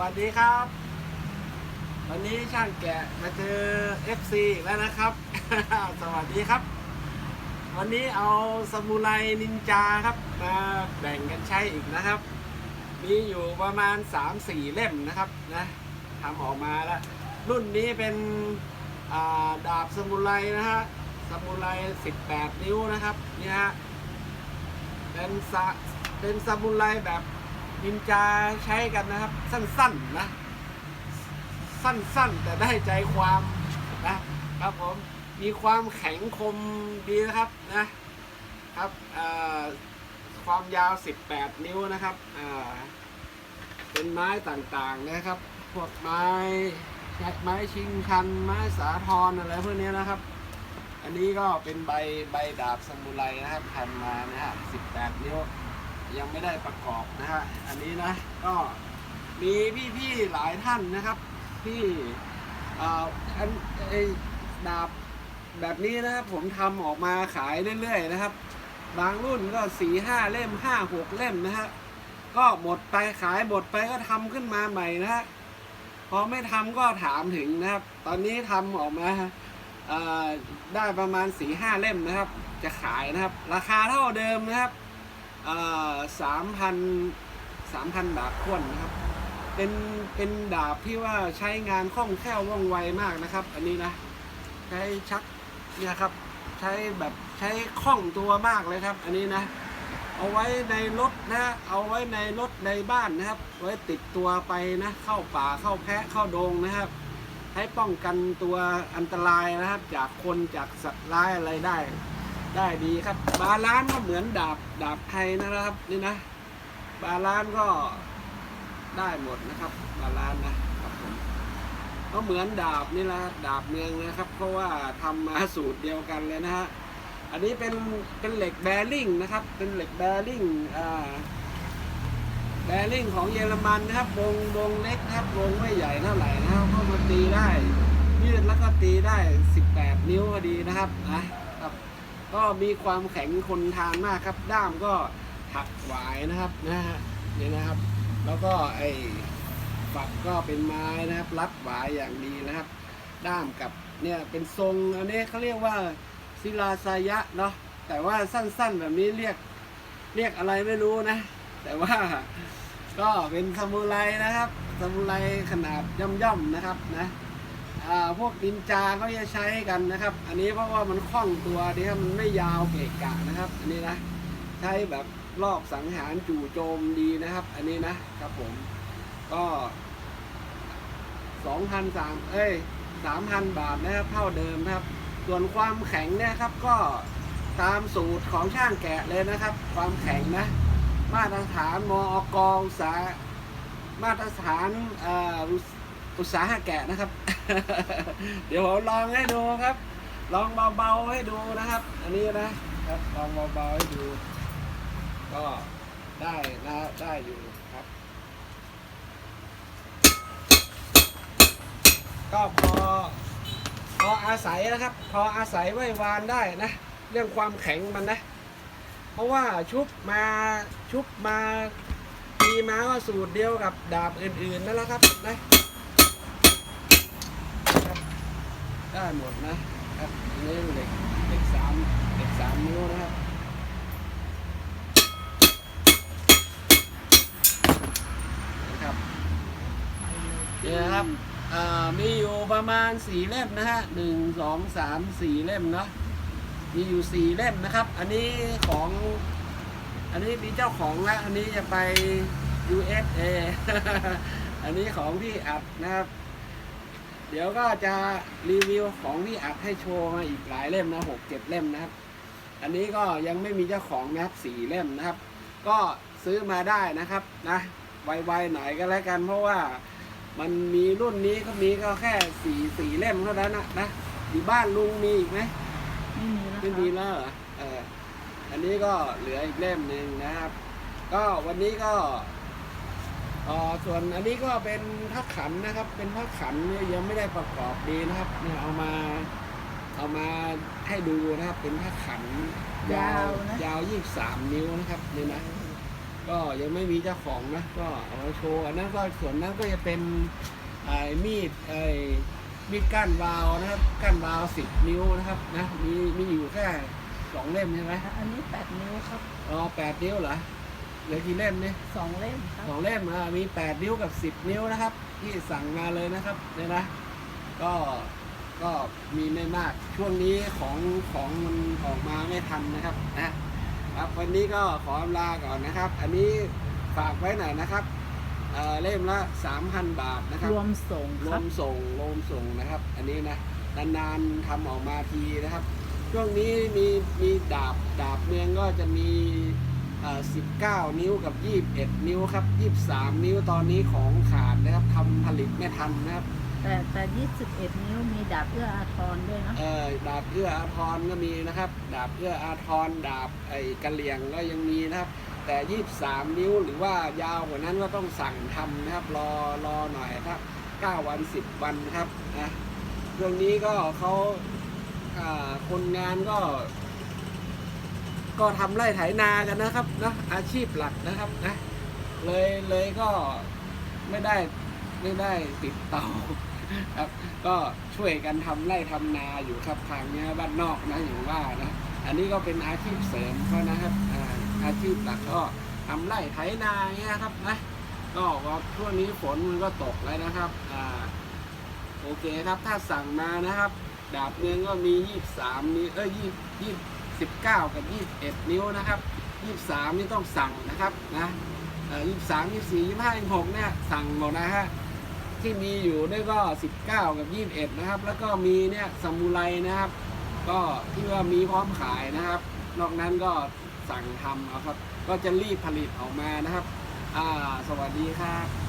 วัสดีครับ วันนี้ช่างแกะมาเจอ FC อีแล้วนะครับ สวัสดีครับ วันนี้เอาสมุไรนินจาครับมาแบ่งกันใช้อีกนะครับ มีอยู่ประมาณ 3-4 เล่มนะครับนะทำออกมาแล้ว รุ่นนี้เป็นาดาบสมุไรนะฮะสมุไร 18 นิ้วนะครับนี่ฮะเป็นสะเป็นสมุไรแบบ นินจาใช้กันนะครับ สั้นๆนะ สั้นๆ แต่ได้ใจความนะครับผมมีความแข็งคมดีนะครับนะครับความยาว 18 นิ้วนะครับเป็นไม้ต่างๆนะครับ พวกไม้ไม้ชิงชัน ไม้สาทรอะไรพวกนี้นะครับ อันนี้ก็เป็นใบใบดาบสมุไรนะครับพันมานะฮะ18 นิ้ว ยังไม่ได้ประกอบนะฮะอันนี้นะก็มีพี่ๆหลายท่านนะครับที่อันไอ้ดาบแบบนี้นะครับผมทำออกมาขายเรื่อยๆนะครับ บางรุ่นก็สี่ห้าเล่มห้าหกเล่มนะฮะก็หมดไปขายหมดไปก็ทำขึ้นมาใหม่นะฮะพอไม่ทำก็ถามถึงนะครับ ตอนนี้ทำออกมาได้ประมาณสี่ห้าเล่มนะครับ จะขายนะครับ ราคาเท่าเดิมนะครับ สามพันสามพันบาททวนนะครับ เป็นเป็นดาบที่ว่าใช้งานคล่องแคล่วว่องไวมากนะครับ อันนี้นะ ใช้ชักเนี่ยครับ ใช้แบบใช้คล่องตัวมากเลยครับ อันนี้นะ เอาไว้ในรถนะ เอาไว้ในรถในบ้านนะครับ ไว้ติดตัวไปนะ เข้าป่าเข้าแพะเข้าดงนะครับให้ป้องกันตัวอันตรายนะครับ จากคนจากสัตว์ร้ายอะไรได้ ได้ดีครับ บาลานก็เหมือนดาบดาบไทยนะครับนี่นะ บาลานก็ได้หมดนะครับ บาลานนะครับผมก็เหมือนดาบนี่แหละดาบเมืองนะครับ เพราะว่าทำมาสูตรเดียวกันเลยนะฮะอันนี้เป็นเป็นเหล็กแบริ่งนะครับ เป็นเหล็กแบริ่งอ่าแบริ่งของเยอรมันนะครับวงวงเล็กนะครับวงไม่ใหญ่เท่าไหร่นะครับก็มาตีได้ยืดแล้วก็ตีได้ 18 นิ้วพอดีนะครับนะ ก็มีความแข็งคนทานมากครับ ด้ามก็หักหวายนะครับนะฮะนี่นะครับ แล้วก็ไอ้ฝักก็เป็นไม้นะครับ รัดหวายอย่างดีนะครับ ด้ามกับเนี่ยเป็นทรงอันนี้เขาเรียกว่าศิลาสายะเนาะแต่ว่าสั้นๆแบบนี้เรียกเรียกอะไรไม่รู้นะ แต่ว่าก็เป็นซามูไรนะครับซามูไรขนาดย่อมๆนะครับนะ พวกดินจาเขาจะใช้กันนะครับ อันนี้เพราะว่ามันคล่องตัวดีครับมันไม่ยาวเกะกะนะครับ อันนี้นะใช้แบบรอบสังหารจู่โจมดีนะครับ อันนี้นะครับผมก็สองพันสามเอ้ยสามพันบาทนะครับ เท่าเดิมครับ ส่วนความแข็งเนี่ยครับก็ตามสูตรของช่างแกะเลยนะครับ ความแข็งนะ มาตรฐานมอกอุตสามาตรฐานอ่อ อุตสาหะแกะนะครับ เดี๋ยวผมลองให้ดูครับ ลองเบาๆให้ดูนะครับ อันนี้นะครับลองเบาๆให้ดู ก็ได้นะได้อยู่ครับ ก็พอพออาศัยนะครับ พออาศัยไว้วานได้นะ เรื่องความแข็งมันนะ เพราะว่าชุบมาชุบมาตีมาก็สูตรเดียวกับดาบอื่นๆนั่นแหละครับนะ ได้หมดนะครับนี่เหล็กเหล็กสามเหล็กสามนิ้วนะครับนะครับเนี่ยนะครับมีอยู่ประมาณสี่เล่มนะฮะหนึ่งสองสามสี่เล่มเนาะมีอยู่สี่เล่มนะครับ อันนี้ของอันนี้มีเจ้าของล้วอันนี้จะไป USA อันนี้ของพี่อัดนะครับ เดี๋ยวก็จะรีวิวของพี่อัดให้โชว์มาอีกหลายเล่มนะหกเจ็ดเล่มนะครับ อันนี้ก็ยังไม่มีเจ้าของนะครับสี่เล่มนะครับ ก็ซื้อมาได้นะครับนะไวๆหน่อยก็แล้วกันเพราะว่ามันมีรุ่นนี้ก็มีก็แค่สี่สี่เล่มเท่านั้นนะนะอยู่บ้านลุงมีอีกไหมไม่มีแล้วไม่มีแล้วเหรอเอออันนี้ก็เหลืออีกเล่มหนึ่งนะครับ ก็วันนี้ก็เอ่อส่วนอันนี้ก็เป็นพักขันนะครับ เป็นพักขันเนี่ยยังไม่ได้ประกอบดีนะครับเนี่ยเอามาเอามาให้ดูนะครับเป็นพักขันยาวนะยาวยี่สามนิ้วนะครับนี่นะก็ยังไม่มีเจ้าของนะก็เอามาโชว์อันนั้นก็ส่วนนั้นก็จะเป็นไอ้มีดไอ้มีดก้านวาวนะครับก้านวาวสิบนิ้วนะครับนะมีมีอยู่แค่สองเล่มใช่ไหมอันนี้แปดนิ้วครับอ๋อแปดนิ้วเหรอ เหลือกี่เล่มเนี่ยสองเล่มครับ สองเล่มอะมีแปดนิ้วกับสิบนิ้วนะครับ ที่สั่งมาเลยนะครับเนี่ยนะ ก็ก็มีไม่มากช่วงนี้ของของมันออกมาไม่ทันนะครับนะครับวันนี้ก็ขออำลาก่อนนะครับ อันนี้ฝากไว้หน่อยนะครับเอ่อเล่มละ 3,000 บาทนะครับ รวมส่งรควรับมส่งรวมส่งนะครับ อันนี้นะนานๆทำออกมาทีนะครับ ช่วงนี้มีมีดาบดาบเมืองก็จะมีเอ่อ 19 นิ้วกับ 21 นิ้วครับ 23 นิ้วตอนนี้ของขาดนะครับทำผลิตไม่ทันนะครับ แต่แต่ยี่สิบเอ็ดนิ้วมีดาบเอื้ออาทรด้วยนะ เอ่อดาบเอื้ออาทรก็มีนะครับ ดาบเอื้ออาทรดาบไอ้กะเหลี่ยงก็ยังมีนะครับ แต่ 23 นิ้วหรือว่ายาวกว่านั้นก็ต้องสั่งทำนะครับรอรอหน่อยครับ 9 วัน 10 วันครับนะช่วงนี้ก็เขาอ่าคนงานก็ ก็ทำไร่ไถนากันนะครับนะอาชีพหลักนะครับนะเลยเลยก็ไม่ได้ไม่ได้ติดเตาครับก็ช่วยกันทำไร่ทำนาอยู่ครับทางเนี้ยบ้านนอกนะอย่างว่านะอันนี้ก็เป็นอาชีพเสริมเขานะครับอาชีพหลักก็ทำไร่ไถนาเงี้ยครับนะก็ว่าช่วงนี้ฝนมันก็ตกแล้วนะครับอ่าโอเคครับถ้าสั่งมานะครับ ดาบเมืองก็มี23นิ้เอ้ย20 20 19 กับ 21 นิ้วนะครับ 23 นี่ต้องสั่งนะครับนะเอ่อ23 24 25 26เนี่ยสั่งหมดนะฮะที่มีอยู่ด้วยก็ 19 กับ 21 นะครับ แล้วก็มีเนี่ยซามูไรนะครับ ก็ที่ว่ามีพร้อมขายนะครับ นอกนั้นก็สั่งทำเอาครับ ก็จะรีบผลิตออกมานะครับ อ่า สวัสดีครับ